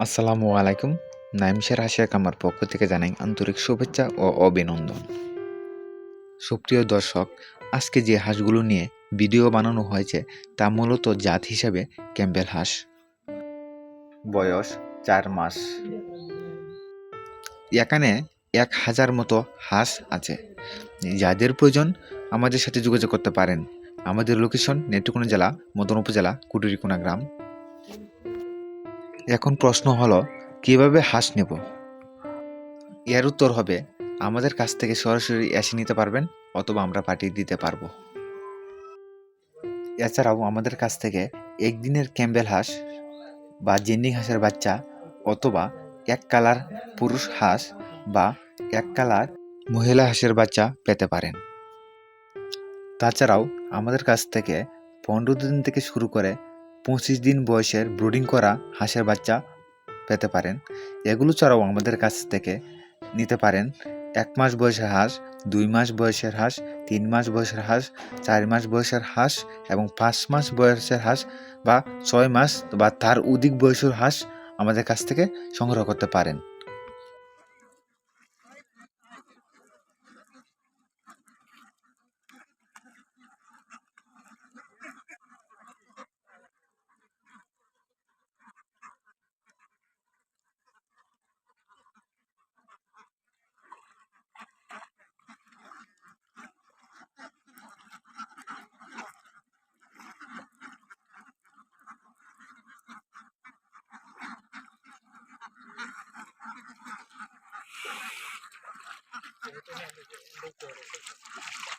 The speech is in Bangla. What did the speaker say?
আসসালামু আলাইকুম। নাইমশের হাসিয়া কামার পক্ষ থেকে জানাই আন্তরিক শুভেচ্ছা ও অভিনন্দন। সুপ্রিয় দর্শক, আজকে যে হাঁসগুলো নিয়ে ভিডিও বানানো হয়েছে, তা মূলত জাত হিসাবে ক্যাম্বেল হাঁস। বয়স চার মাস। এখানে এক হাজার মতো হাঁস আছে। যাদের প্রয়োজন আমাদের সাথে যোগাযোগ করতে পারেন। আমাদের লোকেশন নেত্রকোনা জেলা, মদন উপজেলা, কুটুরিকোনা গ্রাম। এখন প্রশ্ন হলো, কীভাবে হাঁস নেব? এর উত্তর হবে, আমাদের কাছ থেকে সরাসরি এসে নিতে পারবেন অথবা আমরা পাঠিয়ে দিতে পারব। এছাড়াও আমাদের কাছ থেকে একদিনের ক্যাম্বেল হাঁস বা জেন্ডিং হাঁসের বাচ্চা অথবা এক কালার পুরুষ হাঁস বা এক কালার মহিলা হাঁসের বাচ্চা পেতে পারেন। তাছাড়াও আমাদের কাছ থেকে পনেরো দিন থেকে শুরু করে পঁচিশ দিন বয়সের ব্রুডিং করা হাঁসের বাচ্চা পেতে পারেন। এগুলো ছাড়াও আমাদের কাছ থেকে নিতে পারেন। এক মাস বয়সের হাঁস, দুই মাস বয়সের হাঁস, তিন মাস বয়সের হাঁস, চার মাস বয়সের হাঁস এবং পাঁচ মাস বয়সের হাঁস বা ছয় মাস বা তার অধিক বয়সের হাঁস আমাদের কাছ থেকে সংগ্রহ করতে পারেন। витягати до короби.